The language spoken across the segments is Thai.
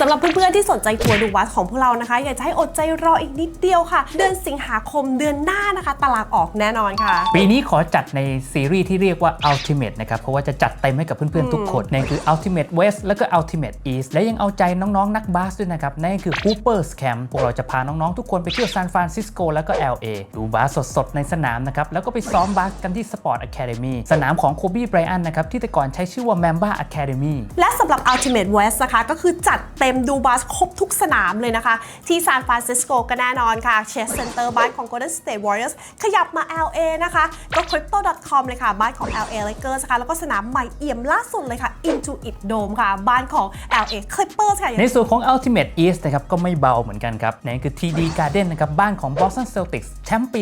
สำหรับเพื่อนๆที่สนใจทัวร์ดูบัสของพวกเรานะคะ อยากจะให้อดใจรออีกนิดเดียวค่ะ เดือนสิงหาคมเดือนหน้านะคะ ตลาดออกแน่นอนค่ะ ปีนี้ขอจัดในซีรีส์ที่เรียกว่า Ultimate นะครับ เพราะว่าจะจัดเต็มให้กับเพื่อนๆทุกคนนั่นคือ Ultimate West แล้วก็ Ultimate East และยังเอาใจน้องๆนักบาสด้วยนะครับนั่นก็คือ Hoopers Camp พวกเราจะพาน้องๆทุกคนไปเที่ยวซานฟรานซิสโกแล้วก็ LA ดูบาสสดๆในสนามนะครับแล้วก็ไปซ้อมบาสกันที่ Sport Academy สนามของโคบีไบรอันนะครับที่แต่ก่อนใช้ชื่อว่า Mamba Academy และสำหรับ Ultimate West นะคะก็คือจัดเต็ม็มดูบาสครบทุกสนามเลยนะคะ ที่ซานฟรานซิสโกก็แน่นอนค่ะเชสเซนเตอร์บ้านของ Golden State Warriors ขยับมา LA นะคะ ก็ crypto.com เลยค่ะ บ้านของ LA Lakers นะคะแล้วก็สนามใหม่เอี่ยมล่าสุดเลยค่ะ Intuit Dome ค่ะ บ้านของ LA Clippers ค่ะในส่วนของ Ultimate East นะครับก็ไม่เบาเหมือนกันครับนั่นคือ TD Garden นะครับบ้านของ Boston Celtics แชมป์ปี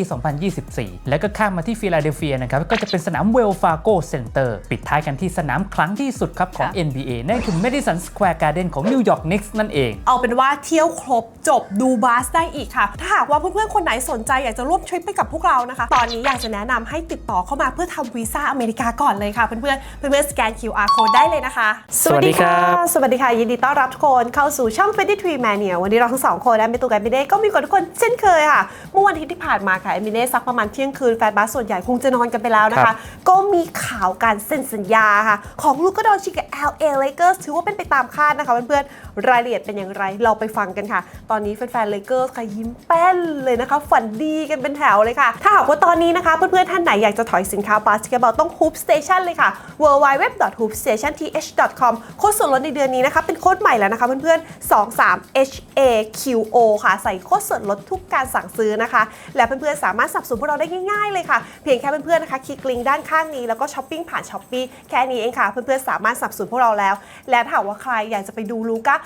2024 แล้วก็ข้ามมาที่ฟิลาเดลเฟียนะครับก็จะเป็นสนาม Wells Fargo Center ปิดท้ายกันที่สนามครั้งที่สุดครับของ NBA นั่นคือ Madison Square Garden ของ New York Knicks นั่นเอง เอาเป็นว่าเที่ยวครบจบดูบาสได้อีกค่ะ ถ้าหากว่าเพื่อนๆคนไหนสนใจอยากจะร่วมทริปไปกับพวกเรานะคะ ตอนนี้อยากจะแนะนำให้ติดต่อเข้ามาเพื่อทำวีซ่าอเมริกาก่อนเลยค่ะ เพื่อนๆเพื่อนๆสแกน QR code ได้เลยนะคะ สวัสดีครับสวัสดีค่ะ ยินดีต้อนรับทุกคนเข้าสู่ช่อง 23 Mania วันนี้เราทั้งสองคนและเมตูกับมิเน่ก็มีกับทุกคนเช่นเคยค่ะ เมื่อวันอาทิตย์ที่ผ่านมาค่ะเอมิเน่สักประมาณเที่ยงคืนแฟนบาสส่วนใหญ่คงจะนอนกันไปแล้วนะครัคะบก็มีข่าวการเซ็นสัญญาค่ะ ของลูกดอนชิกับ LA Lakers ถือว่าเป็นไปตามคาดนะคะเพื่อนๆรายละเอียดเป็นอย่างไรเราไปฟังกันค่ะ ตอนนี้แฟนๆ Lakers ค่ะยิ้มแป้นเลยนะคะ ฝันดีกันเป็นแถวเลยค่ะ ถ้าหากว่าตอนนี้นะคะ เพื่อนๆท่านไหนอยากจะถอยสินค้าบาสเกตบอลต้อง Hoop Station เลยค่ะ www.hoopstationth.com โค้ดส่วนลดในเดือนนี้นะคะ เป็นโค้ดใหม่แล้วนะคะเพื่อนๆ 23 HAQO ค่ะ ใส่โค้ดส่วนลดทุกการสั่งซื้อนะคะ และเพื่อนๆสามารถสับสนุนพวกเราได้ง่ายๆเลยค่ะ เพียงแค่เพื่อนๆนะคะคลิกลิงก์ด้านข้างนี้แล้วก็ช้อปปิ้งผ่านช้อปปี้แค่นี้เองค่ะ เพื่อนๆสามารถสับสนุนพวกเราแล้ว และถ้าหากว่าใครอยากจะไปดูลูก้า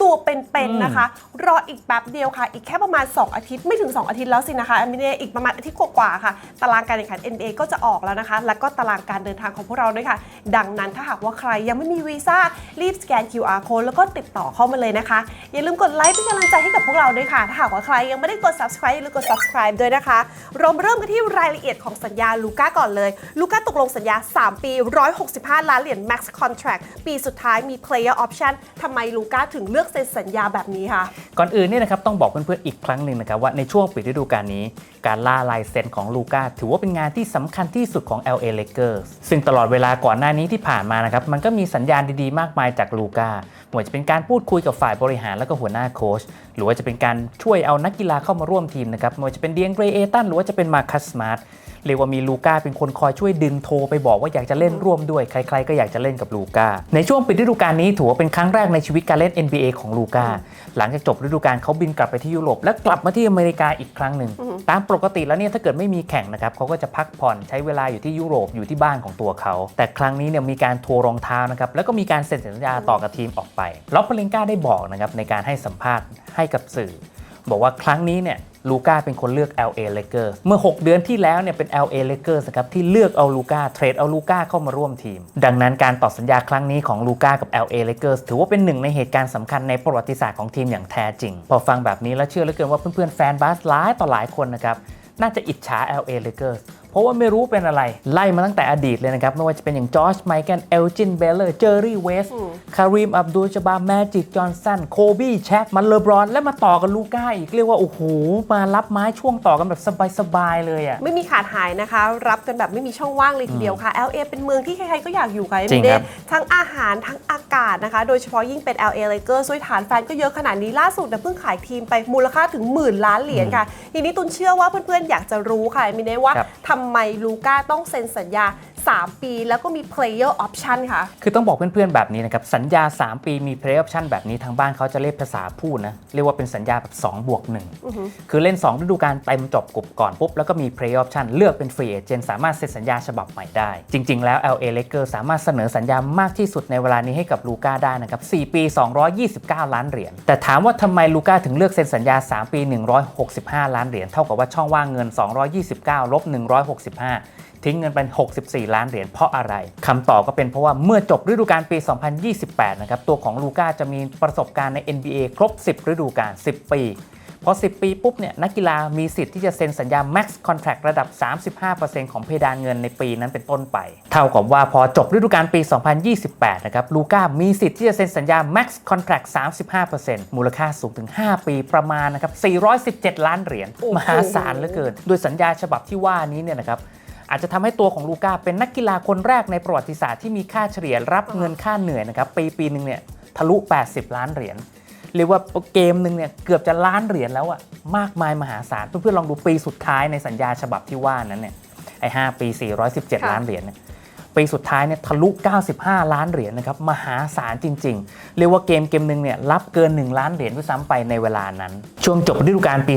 ตัวเป็นๆนะคะ รออีกแป๊บเดียวค่ะ อีกแค่ประมาณ 2 อาทิตย์ไม่ถึง 2 อาทิตย์แล้วสินะคะอันนี้อีกประมาณอาทิตย์กว่าๆค่ะ ตารางการแข่งขัน NBA ก็จะออกแล้วนะคะ แล้วก็ตารางการเดินทางของพวกเราด้วยค่ะ ดังนั้นถ้าหากว่าใครยังไม่มีวีซ่ารีบสแกน QR code แล้วก็ติดต่อเข้ามาเลยนะคะ อย่าลืมกดไลค์เป็นกำลังใจให้กับพวกเราด้วยค่ะ ถ้าหากว่าใครยังไม่ได้กด subscribe อย่าลืมกด subscribe ด้วยนะคะเรามาเริ่มกันที่รายละเอียดของสัญญาลูก้าก่อนเลยลูก้าตกลงสัญญา 3 ปี 165 ล้านเหรียญ max contract ปีสุดท้ายมี player option ทำไมลูก้าถึงเลือกเซ็นสัญญาแบบนี้คะก่อนอื่นเนี่ยนะครับต้องบอกเพื่อนๆอีกครั้งหนึ่งนะครับว่าในช่วงปิดฤดูกาลนี้ การล่าลายเซ็นของลูก้าถือว่าเป็นงานที่สำคัญที่สุดของ LA Lakers ซึ่งตลอดเวลาก่อนหน้านี้ที่ผ่านมานะครับมันก็มีสัญญาณดีๆ มากมายจากลูก้าไม่ว่าจะเป็นการพูดคุยกับฝ่ายบริหารแล้วก็หัวหน้าโค้ชหรือว่าจะเป็นการช่วยเอานักกีฬาเข้ามาร่วมทีมนะครับไม่ว่าจะเป็นเดียงเกรเอตันหรือว่าจะเป็นมาคัสสมาร์ท เรียกว่ามีลูก้าเป็นคนคอยช่วยดึงโทรไปบอกว่าอยากจะเล่นร่วมด้วยใคร ๆ ก็อยากจะเล่นกับลูก้าในช่วงปิดฤดูกาลนี้ถือว่าเป็นครั้งแรกในชีวิตการเล่น NBA ของลูก้าหลังจากจบฤดูกาลเขาบินกลับไปที่ยุโรปและกลับมาที่อเมริกาอีกครั้งหนึ่งตามปกติแล้วเนี่ยถ้าเกิดไม่มีแข่งนะครับเขาก็จะพักผ่อนใช้เวลาอยู่ที่ยุโรปอยู่ที่บ้านของตัวเขา แต่ครั้งนี้เนี่ยมีการทัวร์รองเท้านะครับแล้วก็มีการเซ็นสัญญาต่อกับทีมออกไปล็อบพลิงกาได้บอกนะครับในการให้สัมภาษณ์ให้กับสื่อ บอกว่าครั้งนี้เนี่ยลูก้าเป็นคนเลือก LA Lakers เมื่อ 6 เดือนที่แล้วเนี่ยเป็น LA Lakers นะครับที่เลือกเอาลูก้าเทรดเอาลูก้าเข้ามาร่วมทีม ดังนั้นการต่อสัญญาครั้งนี้ของลูก้ากับ LA Lakers ถือว่าเป็นหนึ่งในเหตุการณ์สำคัญในประวัติศาสตร์ของทีมอย่างแท้จริง พอฟังแบบนี้แล้วเชื่อเหลือเกินว่าเพื่อนๆแฟนบาสหลายต่อหลายคนนะครับน่าจะอิจฉา LA Lakers เพราะว่าไม่รู้เป็นอะไร ไล่มาตั้งแต่อดีตเลยนะครับ ไม่ว่าจะเป็นอย่างจอร์จไมเคิลเอลจินเบลเลอร์เจอร์รี่เวสคารีมอับดุลจาบาแมจิกจอห์นสันโคบี้แช็กมันเลอบรอน และมาต่อกันลูก้าอีกเรียกว่า โอ้โห มารับไม้ช่วงต่อกันแบบสบาย ๆ เลยอะไม่มีขาดหายนะคะ รับกันแบบไม่มีช่องว่างเลยทีเดียวค่ะ LA เป็นเมืองที่ใครๆก็อยากอยู่ค่ะจริงครับทั้งอาหารทั้งอากาศนะคะ โดยเฉพาะยิ่งเป็น LA Lakers ด้วยฐานแฟนก็เยอะขนาดนี้ล่าสุดเนี่ยเพิ่งขายทีมไปมูลค่าถึงหมื่นล้านเหรียญค่ะทีนี้ตุนเชื่อว่าเพื่อนๆอยากจะรู้ค่ะมิเน่ว่าครับทำไมลูก้าต้องเซ็นสัญญา 3 ปี แล้วก็มี player option ค่ะ คือต้องบอกเพื่อนๆแบบนี้นะครับ สัญญา 3 ปีมี play option แบบนี้ทางบ้านเขาจะเรียกภาษาพูดนะ เรียกว่าเป็นสัญญาแบบ2บวก1คือเล่น 2 ฤดูกาลเต็มจบกบก่อนปุ๊บ แล้วก็มี play option เลือกเป็น free agent สามารถเซ็นสัญญาฉบับใหม่ได้ จริง ๆ แล้ว LA Lakers สามารถเสนอสัญญามากที่สุดในเวลานี้ให้กับลูก้าได้นะครับ4ปี 229 ล้านเหรียญแต่ถามว่าทำไมลูก้าถึงเลือกเซ็นสัญญา 3 ปี 165 ล้านเหรียญเท่ากับว่าช่องว่างเงิน 229ลบ165 ทิ้งเงินไป 64 ล้านเหรียญเพราะอะไรคำตอบก็เป็นเพราะว่าเมื่อจบฤดูกาลปี 2028 นะครับ ตัวของลูก้าจะมีประสบการณ์ใน NBA ครบ 10 ฤดูกาล 10 ปีพพอ 10 ปีปุ๊บเนี่ยนักกีฬามีสิทธิ์ที่จะเซ็นสัญญา max contract ระดับ 35%ของเพดานเงินในปีนั้นเป็นต้นไป เท่ากับว่าพอจบฤดูกาลปี 2028 นะครับลูก้ามีสิทธิ์ที่จะเซ็นสัญญา max contract 35%มูลค่าสูงถึง 5 ปีประมาณนะครับ417 ล้านเหรียญโอ้โหมหาศาลเหลือเกิน โดยสัญญาฉบับที่ว่านี้เนี่ยนะครับ อาจจะทำให้ตัวของลูก้าเป็นนักกีฬาคนแรกในประวัติศาสตร์ที่มีค่าเฉลี่ยรับเงินค่าเหนื่อยนะครับปีปีหนึ่งเนี่ยทะลุ 80 ล้านเหรียญเรียกว่าเกมหนึ่งเนี่ยเกือบจะล้านเหรียญแล้วอะมากมายมหาศาลเพื่อนๆลองดูปีสุดท้ายในสัญญาฉบับที่ว่านั้นเนี่ยไอ้5ปี 417ค่ะล้านเหรียญเนี่ย ปีสุดท้ายเนี่ยทะลุ 95 ล้านเหรียญนะครับมหาศาลจริง ๆ เรียกว่าเกมเกมหนึ่งเนี่ยรับเกิน 1 ล้านเหรียญด้วยซ้ำไปในเวลานั้น ช่วงจบฤดูกาลปี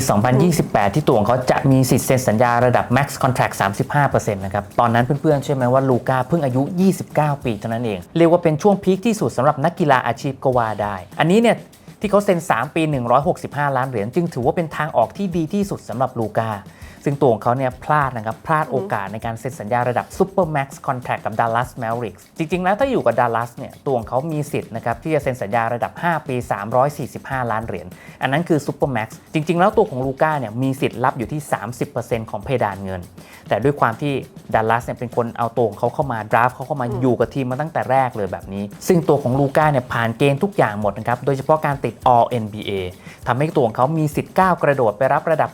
2028 ที่ตัวของเขาจะมีสิทธิ์เซ็นสัญญาระดับ max contract 35%นะครับ ตอนนั้นเพื่อนๆเชื่อไหมว่าลูก้าเพิ่งอายุ 29 ปีเท่านั้นเอง เรียกว่าเป็นช่วงพีคที่สุดสำหรับนักกีฬาอาชีพก็ว่าได้ อันนี้เนี่ยที่เขาเซ็น 3 ปี 165 ล้านเหรียญจึงถือว่าเป็นทางออกที่ดีที่สุดสำหรับลูก้า ซึ่งตัวของเขาเนี่ยพลาดนะครับ พลาดโอกาสในการเซ็นสัญญาระดับ Super Max Contract กับ Dallas Mavericks จริง ๆ แล้วถ้าอยู่กับ Dallas เนี่ยตัวของเขามีสิทธิ์นะครับที่จะเซ็นสัญญาระดับ 5 ปี 345 ล้านเหรียญ อันนั้นคือ Super Max จริง ๆ แล้วตัวของลูก้าเนี่ยมีสิทธิ์รับอยู่ที่ 30%ของเพดานเงิน แต่ด้วยความที่ดัลลัสเนี่ยเป็นคนเอาตัวของเขาเข้ามาดราฟเขาเข้ามาอยู่กับทีมมาตั้งแต่แรกเลยแบบนี้ ซึ่งตัวของลูก้าเนี่ยผ่านเกณฑ์ทุกอย่างหมดนะครับ โดยเฉพาะการติด All NBA ทำให้ตัวของเขามีสิทธิ์ก้าวกระโดดไปรับระดับ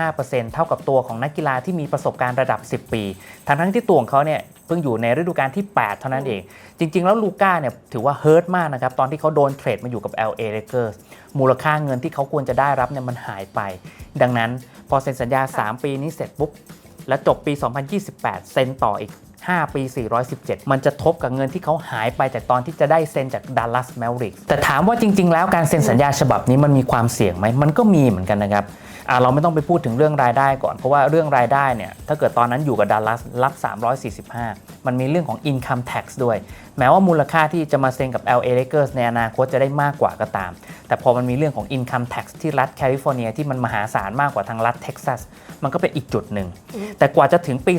35%เท่ากับตัวของนักกีฬาที่มีประสบการณ์ระดับ 10 ปี ทั้งทั้งที่ตัวของเขาเนี่ยเพิ่งอยู่ในฤดูกาลที่ 8 เท่านั้นเอง จริง ๆ แล้วลูก้าเนี่ยถือว่าเฮิร์ตมากนะครับ ตอนที่เขาโดนเทรดมาอยู่กับ LA Lakers มูลค่าเงินที่เขาควรจะได้รับเนี่ยมันหายไป ดังนั้นพอเซ็นสัญญา 3 ปีนี้เสร็จปุ๊บและจบปี 2028 เซ็นต่ออีก 5 ปี 417 มันจะทบกับเงินที่เขาหายไปจากตอนที่จะได้เซ็นจาก Dallas Mavericks แต่ถามว่าจริง ๆ แล้วการเซ็นสัญญาฉบับนี้มันมีความเสี่ยงไหมมันก็มีเหมือนกันนะครับ เราไม่ต้องไปพูดถึงเรื่องรายได้ก่อน เพราะว่าเรื่องรายได้เนี่ยถ้าเกิดตอนนั้นอยู่กับดัลลัสรับ 345 มันมีเรื่องของ income tax ด้วย แม้ว่ามูลค่าที่จะมาเซ็นกับ LA Lakers ในอนาคตจะได้มากกว่าก็ตาม แต่พอมันมีเรื่องของ income tax ที่รัฐแคลิฟอร์เนียที่มันมหาศาลมากกว่าทางรัฐเท็กซัส มันก็เป็นอีกจุดหนึ่ง แต่กว่าจะถึงปี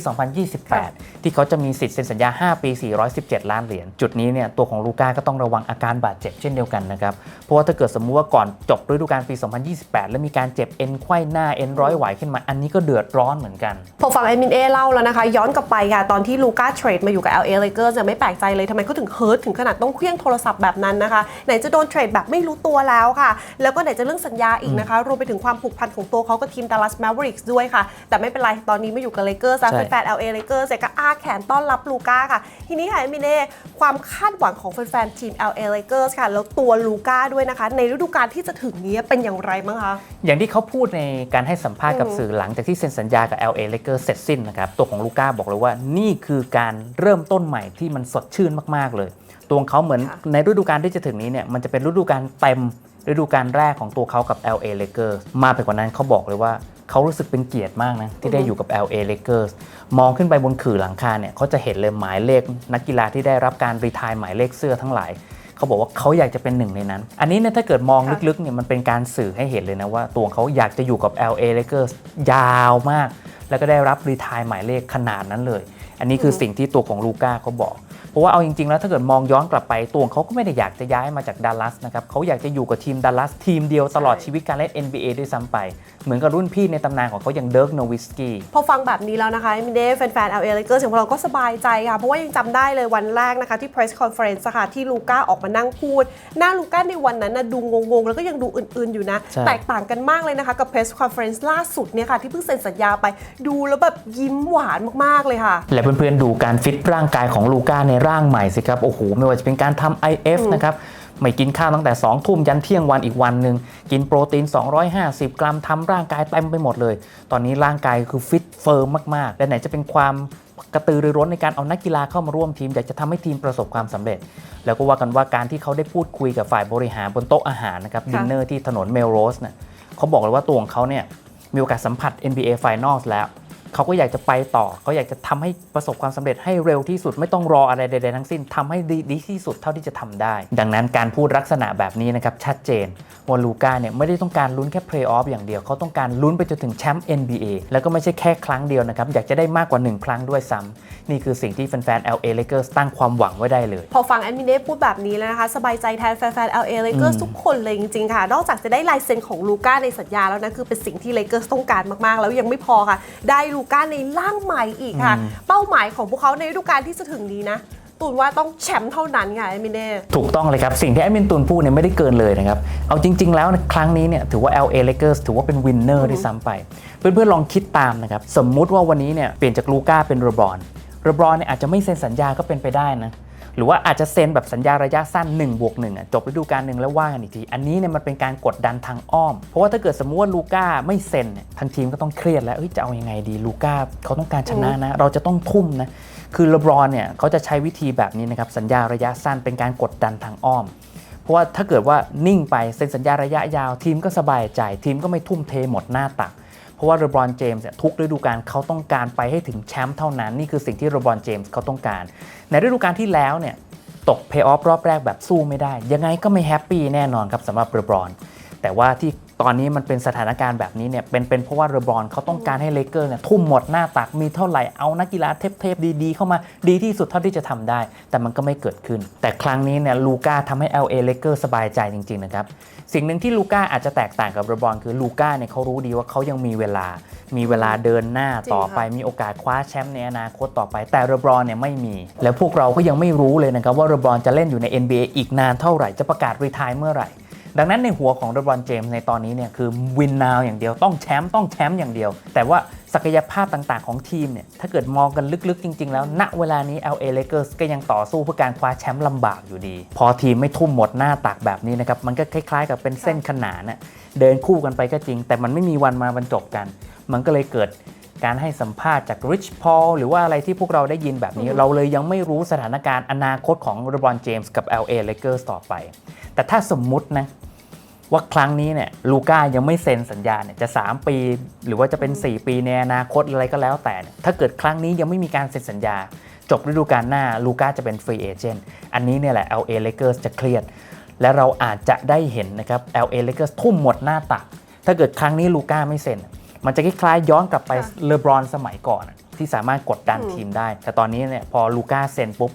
2028 ที่เขาจะมีสิทธิ์เซ็นสัญญา 5 ปี 417 ล้านเหรียญ จุดนี้เนี่ยตัวของลูก้าก็ต้องระวังอาการบาดเจ็บเช่นเดียวกันนะครับ เพราะว่าถ้าเกิดสมมุติว่าก่อนจบฤดูกาลปี 2028 แล้วมีการเจ็บเอ็นไขว้หน้าเอ็นร้อยไหวขึ้นมา อันนี้ก็เดือดร้อนเหมือนกันพอฟังเอมินเอเล่าแล้วนะคะ ย้อนกลับไปค่ะตอนที่ลูก้าเทรดมาอยู่กับ LA Lakers จะไม่แปลกใจเลยทำไมเขาถึงเฮิร์ตถึงขนาดต้องเคลี้ยงโทรศัพท์แบบนั้นนะคะไหนจะโดนเทรดแบบไม่รู้ตัวแล้วค่ะ แล้วก็ไหนจะเรื่องสัญญาอีกนะคะรวมไปถึงความผูกพันของตัวเขากับทีม Dallas Mavericks ด้วยค่ะ แต่ไม่เป็นไร ตอนนี้มาอยู่กับ Lakers แล้วใช่แฟนๆ LA Lakers เนี่ยก็อ้าแขนต้อนรับลูก้าค่ะ ทีนี้ค่ะเอมินเอความคาดหวังของแฟนๆทีม LA Lakers ค่ะ แล้วตัวลูก้าด้วยนะคะ ในฤดูกาลที่จะถึงนี้เป็นอย่างไรบ้างคะ อย่างที่เขาพูดในการให้สัมภาษณ์กับอืมสื่อหลังจากที่เซ็นสัญญากับ LA Lakers เสร็จสิ้นนะครับ ตัวของลูก้าบอกเลยว่านี่คือการเริ่มต้นใหม่ที่มันสดชื่นมาก ๆ เลย ตัวของเขาเหมือนค่ะในฤดูกาลที่จะถึงนี้เนี่ยมันจะเป็นฤดูกาลเต็มฤดูกาลแรกของตัวเขากับ LA Lakers มากไปกว่านั้นเขาบอกเลยว่า เขารู้สึกเป็นเกียรติมากนะที่ได้อยู่กับ LA Lakers มองขึ้นไปบนขื่อหลังคาเนี่ยเขาจะเห็นเลยหมายเลขนักกีฬาที่ได้รับการรีทายหมายเลขเสื้อทั้งหลายเขาบอกว่าเขาอยากจะเป็นหนึ่งในนั้น อันนี้เนี่ยถ้าเกิดมองค่ะลึกๆเนี่ยมันเป็นการสื่อให้เห็นเลยนะว่า ตัวเขาอยากจะอยู่กับ LA Lakers ยาวมาก แล้วก็ได้รับรีทายหมายเลขขนาดนั้นเลย อันนี้คือสิ่งที่ตัวของลูก้าเขาบอก เพราะว่าเอาจริงๆ แล้วถ้าเกิดมองย้อนกลับไปตัวของเขาก็ไม่ได้อยากจะย้ายมาจากดัลลัสนะครับเขาอยากจะอยู่กับทีมดัลลัสทีมเดียวตลอดชีวิตการเล่น NBA ด้วยซ้ำไป เหมือนกับรุ่นพี่ในตำนานของเขาอย่างเดิร์กโนวิสกี้พอฟังแบบนี้แล้วนะคะมินเดแฟนๆ LA Lakers ของเราก็สบายใจค่ะ เพราะว่ายังจำได้เลยวันแรกนะคะที่ press conference อะค่ะที่ลูก้าออกมานั่งพูด หน้าลูก้าในวันนั้นนะดูงงๆ แล้วก็ยังดูอื่นๆอยู่นะใช่แตกต่างกันมากเลยนะคะกับ press conference ล่าสุดเนี่ยค่ะที่เพิ่งเซ็นสัญญาไปดูแล้วแบบยิ้มหวานมากๆเลยค่ะ และเพื่อนๆดูการฟิตร่างกายของลูก้าในร่างใหม่สิครับโอ้โหไม่ว่าจะเป็นการทำ IF นะครับไม่กินข้าวตั้งแต่ 2 ทุ่มยันเที่ยงวันอีกวันหนึ่งกินโปรตีน 250 กรัมทำร่างกายเต็มไปหมดเลย ตอนนี้ร่างกายคือฟิตเฟิร์มมากๆ และไหนจะเป็นความกระตือรือร้นในการเอานักกีฬาเข้ามาร่วมทีม อยากจะทำให้ทีมประสบความสำเร็จ แล้วก็ว่ากันว่าการที่เขาได้พูดคุยกับฝ่ายบริหารบนโต๊ะอาหารนะครับดินเนอร์ที่ถนนเมลโรสเนี่ยเขาบอกเลยว่าตัวของเขาเนี่ยมีโอกาสสัมผัส NBA Finals แล้ว เขาก็อยากจะไปต่อ เขาอยากจะทำให้ประสบความสำเร็จให้เร็วที่สุดไม่ต้องรออะไรใดๆทั้งสิ้นทำให้ดีดีที่สุดเท่าที่จะทำได้ ดังนั้นการพูดลักษณะแบบนี้นะครับชัดเจนว่าลูก้าเนี่ยไม่ได้ต้องการลุ้นแค่เพลย์ออฟอย่างเดียวเขาต้องการลุ้นไปจนถึงแชมป์ NBA แล้วก็ไม่ใช่แค่ครั้งเดียวนะครับอยากจะได้มากกว่า 1 ครั้งด้วยซ้ำนี่คือสิ่งที่แฟนๆ LA Lakers ตั้งความหวังไว้ได้เลย พอฟังแอดมินเน่พูดแบบนี้แล้วนะคะ สบายใจแทนแฟนๆ LA Lakers ทุกคนเลยจริงๆค่ะ นอกจากจะได้ลายเซ็นของลูก้าในสัญญาแล้วนะคือเป็นสิ่งที่ Lakers ต้องการมากๆ แล้วยังไม่พอค่ะได้ลูก้าในร่างใหม่อีกค่ะ เป้าหมายของพวกเขาในฤดูกาลที่จะถึงนี้นะตูนว่าต้องแชมป์เท่านั้นค่ะแอดมินเน่ถูกต้องเลยครับ สิ่งที่แอดมินตูนพูดเนี่ยไม่ได้เกินเลยนะครับ เอาจริง ๆ แล้วครั้งนี้เนี่ยถือว่า LA Lakers ถือว่าเป็นวินเนอร์ด้วยซ้ำไป เพื่อนๆลองคิดตามนะครับ สมมุติว่าวันนี้เนี่ยเปลี่ยนจากลูก้าเป็นโรบรอนโรบรอนเนี่ยอาจจะไม่เซ็นสัญญาก็เป็นไปได้นะ หรือว่าอาจจะเซ็นแบบสัญญาระยะสั้น1บวกหนึ่งอะจบฤดูกาลหนึ่งแล้วว่ากันอีกที อันนี้เนี่ยมันเป็นการกดดันทางอ้อม เพราะว่าถ้าเกิดสมมติว่าลูก้าไม่เซ็นเนี่ยทางทีมก็ต้องเครียดแล้วเอ้ยจะเอายังไงดีลูก้าเขาต้องการชนะนะ เราจะต้องทุ่มนะคือเลบรอนเนี่ยเขาจะใช้วิธีแบบนี้นะครับสัญญาระยะสั้นเป็นการกดดันทางอ้อมเพราะว่าถ้าเกิดว่านิ่งไปเซ็นสัญญาระยะยาวทีมก็สบายใจ ทีมก็ไม่ทุ่มเทหมดหน้าตัก เพราะว่าเรบรอนเจมส์ทุกฤดูกาลเขาต้องการไปให้ถึงแชมป์เท่านั้น นี่คือสิ่งที่เรบรอนเจมส์เขาต้องการ ในฤดูกาลที่แล้วเนี่ยตกเพย์ออฟรอบแรกแบบสู้ไม่ได้ ยังไงก็ไม่แฮปปี้แน่นอนครับสำหรับเรบรอนแต่ว่าที่ ตอนนี้มันเป็นสถานการณ์แบบนี้เนี่ยเป็นเป็นเพราะว่าเรบรอนเขาต้องการให้เลเกอร์เนี่ยทุ่มหมดหน้าตักมีเท่าไหร่เอานักกีฬาเทพๆดีๆ เข้ามาดีที่สุดเท่าที่จะทำได้ แต่มันก็ไม่เกิดขึ้น แต่ครั้งนี้เนี่ยลูก้าทำให้ LA Lakers สบายใจจริงๆนะครับสิ่งหนึ่งที่ลูก้าอาจจะแตกต่างกับเรบรอนคือลูก้าเนี่ยเขารู้ดีว่าเขายังมีเวลา มีเวลาเดินหน้าต่อไปมีโอกาสคว้าแชมป์ในอนาคตต่อไป แต่เรบรอนเนี่ยไม่มี แล้วพวกเราก็ยังไม่รู้เลยนะครับว่าเรบรอนจะเล่นอยู่ใน NBA อีกนานเท่าไหร่จะประกาศรีทายเมื่อไหร่ ดังนั้นในหัวของเรบรอนเจมส์ในตอนนี้เนี่ยคือวินนาวอย่างเดียวต้องแชมป์ต้องแชมป์อย่างเดียว แต่ว่าศักยภาพต่างๆของทีมเนี่ยถ้าเกิดมองกันลึกๆ จริง ๆ แล้ว ณเวลานี้ LA Lakers ก็ยังต่อสู้เพื่อการคว้าแชมป์ลำบากอยู่ดี พอทีมไม่ทุ่มหมดหน้าตักแบบนี้นะครับ มันก็คล้ายๆ กับเป็นเส้นขนานน่ะเดินคู่กันไปก็จริง แต่มันไม่มีวันมาบรรจบกัน มันก็เลยเกิด การให้สัมภาษณ์จากริชพอลหรือว่าอะไรที่พวกเราได้ยินแบบนี้ เราเลยยังไม่รู้สถานการณ์อนาคตของเรบรอนเจมส์กับ LA Lakers ต่อไป แต่ถ้าสมมุตินะว่าครั้งนี้เนี่ยลูก้ายังไม่เซ็นสัญญาเนี่ยจะ 3 ปี หรือว่าจะเป็น 4 ปีในอนาคตอะไรก็แล้วแต่เนี่ยถ้าเกิดครั้งนี้ยังไม่มีการเซ็นสัญญา จบฤดูกาลหน้าลูก้าจะเป็นฟรีเอเจนต์อันนี้เนี่ยแหละ LA Lakers จะเครียด และเราอาจจะได้เห็นนะครับ LA Lakers ทุ่มหมดหน้าตัก ถ้าเกิดครั้งนี้ลูก้าไม่เซ็น มันจะคล้ายๆย้อนกลับไปค่ะเลบรอนสมัยก่อนอะที่สามารถกดดันอืมทีมได้ แต่ตอนนี้เนี่ยพอลูก้าเซ็นปุ๊บ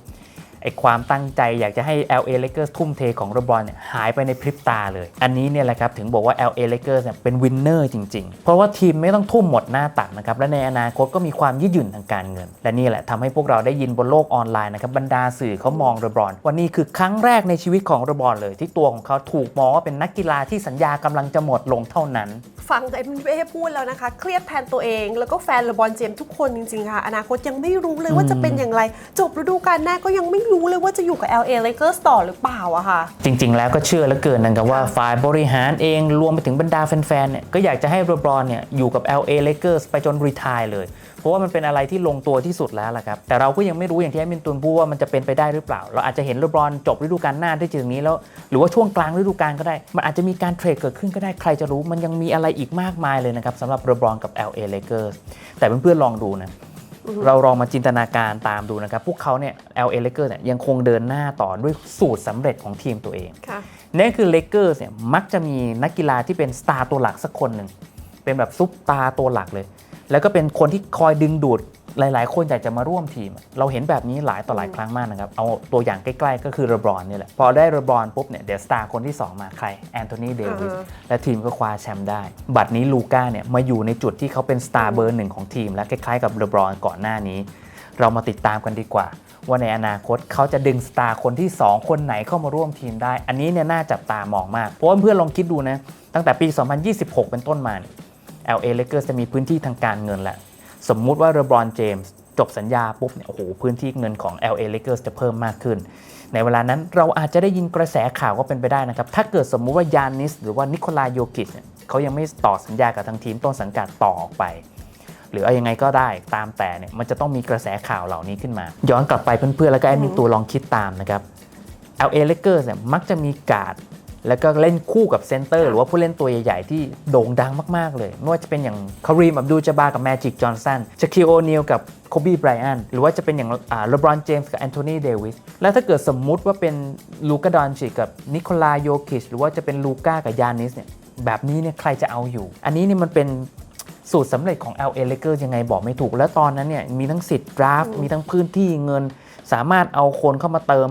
ไอความตั้งใจอยากจะให้ LA Lakers ทุ่มเทของเรบอนเนี่ยหายไปในพริบตาเลย อันนี้เนี่ยแหละครับถึงบอกว่า LA Lakers เนี่ยเป็นวินเนอร์จริง ๆ เพราะว่าทีมไม่ต้องทุ่มหมดหน้าตักนะครับ และในอนาคตก็มีความยืดหยุ่นทางการเงิน และนี่แหละทำให้พวกเราได้ยินบนโลกออนไลน์นะครับบรรดาสื่อเขามองเรบอนว่านี่คือครั้งแรกในชีวิตของเรบอนเลย ที่ตัวของเขาถูกมองว่าเป็นนักกีฬาที่สัญญากำลังจะหมดลงเท่านั้น ฟังเอ็มเพูดแล้วนะคะ เครียดแทนตัวเอง แล้วก็แฟนเลบอนเจมส์ทุกคนจริงๆค่ะอนาคตยังไม่รู้เลยว่าจะเป็นอย่างไร จบฤดูกาลหน้าก็ยังไม่รูเลยว่าจะอยู่กับ LA Lakers ต่อหรือเปล่าอะค่ะ จริง ๆ แล้วก็เชื่อเหลือเกินนะครับว่าฝ่ายบริหารเองรวมไปถึงบรรดาแฟนๆเนี่ยก็อยากจะให้เรบรอนเนี่ยอยู่กับ LA Lakers ไปจนรีทายเลย เพราะว่ามันเป็นอะไรที่ลงตัวที่สุดแล้วล่ะครับ แต่เราก็ยังไม่รู้อย่างที่แอดมินตุนพูดว่ามันจะเป็นไปได้หรือเปล่า เราอาจจะเห็นเรบรอนจบฤดูกาลหน้าได้ถึงนี้แล้ว หรือว่าช่วงกลางฤดูกาลก็ได้ มันอาจจะมีการเทรดเกิดขึ้นก็ได้ใครจะรู้มันยังมีอะไรอีกมากมายเลยนะครับสำหรับเรบรอนกับ LA Lakers แต่เพื่อนๆลองดูนะ เราลองมาจินตนาการตามดูนะครับ พวกเขาเนี่ย LA Lakers เนี่ยยังคงเดินหน้าต่อด้วยสูตรสำเร็จของทีมตัวเองค่ะนั่นคือเลเกอร์เนี่ยมักจะมีนักกีฬาที่เป็นสตาร์ตัวหลักสักคนหนึ่ง เป็นแบบซุปตาร์ตัวหลักเลย แล้วก็เป็นคนที่คอยดึงดูด หลายๆ คนอยากจะมาร่วมทีม เราเห็นแบบนี้หลายต่อหลายครั้งมากนะครับ เอาตัวอย่างใกล้ๆ ก็คือเรบรอนนี่แหละ พอได้เรบรอนปุ๊บเนี่ย เดี๋ยวสตาร์คนที่ 2 มาใคร แอนโทนี เดวิสอ่าฮะและทีมก็คว้าแชมป์ได้ บัตรนี้ลูก้าเนี่ยมาอยู่ในจุดที่เขาเป็นสตาร์เบอร์หนึ่งของทีม และคล้ายๆ กับเรบรอนก่อนหน้านี้ เรามาติดตามกันดีกว่า ว่าในอนาคตเขาจะดึงสตาร์คนที่ 2 คนไหนเข้ามาร่วมทีมได้ อันนี้เนี่ยน่าจับตามองมาก เพราะว่าเพื่อนลองคิดดูนะ ตั้งแต่ปี 2026 เป็นต้นมาเนี่ย LA Lakers จะมีพื้นที่ทางการเงินแหละ สมมุติว่าเรบรอนเจมส์จบสัญญาปุ๊บเนี่ยโอ้โหพื้นที่เงินของ LA Lakers จะเพิ่มมากขึ้น ในเวลานั้นเราอาจจะได้ยินกระแสข่าวก็เป็นไปได้นะครับ ถ้าเกิดสมมุติว่ายานิสหรือว่านิโคลาโยกิชเนี่ยเขายังไม่ต่อสัญญากับทางทีมต้นสังกัดต่อออกไป หรือเอายังไงก็ได้ตามแต่เนี่ยมันจะต้องมีกระแสข่าวเหล่านี้ขึ้นมา ย้อนกลับไปเพื่อนๆแล้วก็แอดมินตัวลองคิดตามนะครับ LA Lakers เนี่ยมักจะมีการ์ด แล้วก็เล่นคู่กับเซนเตอร์หรือว่าผู้เล่นตัวใหญ่ ๆ ที่โด่งดังมาก ๆ เลย ไม่ว่าจะเป็นอย่างคารีมอับดูลจาบากับแมจิกจอห์นสันชาคิโอนีลกับโคบีไบรอันหรือว่าจะเป็นอย่างเลบรอนเจมส์กับแอนโทนีเดวิสแล้วถ้าเกิดสมมุติว่าเป็นลูกาดอนชิกกับนิโคลาโยคิชหรือว่าจะเป็นลูก้ากับยานิสเนี่ยแบบนี้เนี่ยใครจะเอาอยู่ อันนี้นี่มันเป็นสูตรสำเร็จของ LA Lakers ยังไงบอกไม่ถูก แล้วตอนนั้นเนี่ยมีทั้งสิทธิ์ดราฟต์มีทั้งพื้นที่เงิน สามารถเอาคนเข้ามาเติม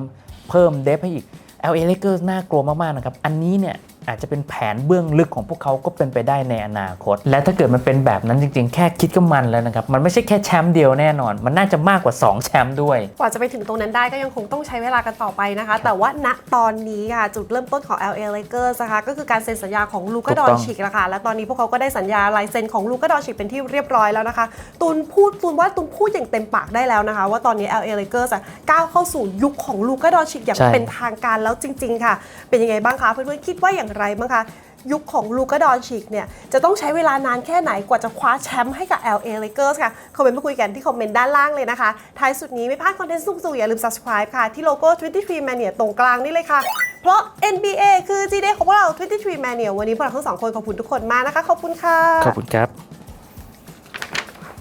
เพิ่มเดฟให้อีก LA Lakers น่ากลัวมากๆนะครับ อันนี้เนี่ย อาจจะเป็นแผนเบื้องลึกของพวกเขาก็เป็นไปได้ในอนาคต และถ้าเกิดมันเป็นแบบนั้นจริง ๆ แค่คิดก็มันแล้วนะครับ มันไม่ใช่แค่แชมป์เดียวแน่นอน มันน่าจะมากกว่า 2 แชมป์ด้วย กว่าจะไปถึงตรงนั้นได้ก็ยังคงต้องใช้เวลากันต่อไปนะคะ แต่ว่าณตอนนี้ค่ะ จุดเริ่มต้นของ LA Lakers นะคะก็คือการเซ็นสัญญาของลูถูกากดต้ออนงชิกแล้วค่ะและตอนนี้พวกเขาก็ได้สัญญาลายเซ็นของลูกาดอนชิกเป็นที่เรียบร้อยแล้วนะคะตูนพูดตูนว่าตูนพูดอย่างเต็มปากได้แล้วนะคะ ว่าตอนนี้ LA Lakers อะก้าวเข้าสู่ยุคของลูกาดอนชิกอย่างใช่เป็นทางการแล้วจริง ๆ ค่ะ เป็นยังไงบ้างคะเพื่อนๆคิดว่าอย่างไรบ้างคะ ยุคของลูกาดอนชิกเนี่ยจะต้องใช้เวลานานแค่ไหนกว่าจะคว้าแชมป์ให้กับ LA Lakers ค่ะ คอมเมนต์มาคุยกันที่คอมเมนต์ด้านล่างเลยนะคะ ท้ายสุดนี้ไม่พลาดคอนเทนต์สุกๆอย่าลืม subscribe ค่ะ ที่โลโก้ 23 Mania ตรงกลางนี่เลยค่ะ เพราะ NBA คือ G Day ของพวกเรา 23 Mania วันนี้พวกเราทั้งสองคนขอบคุณทุกคนมากนะคะ ขอบคุณค่ะ ขอบคุณครับ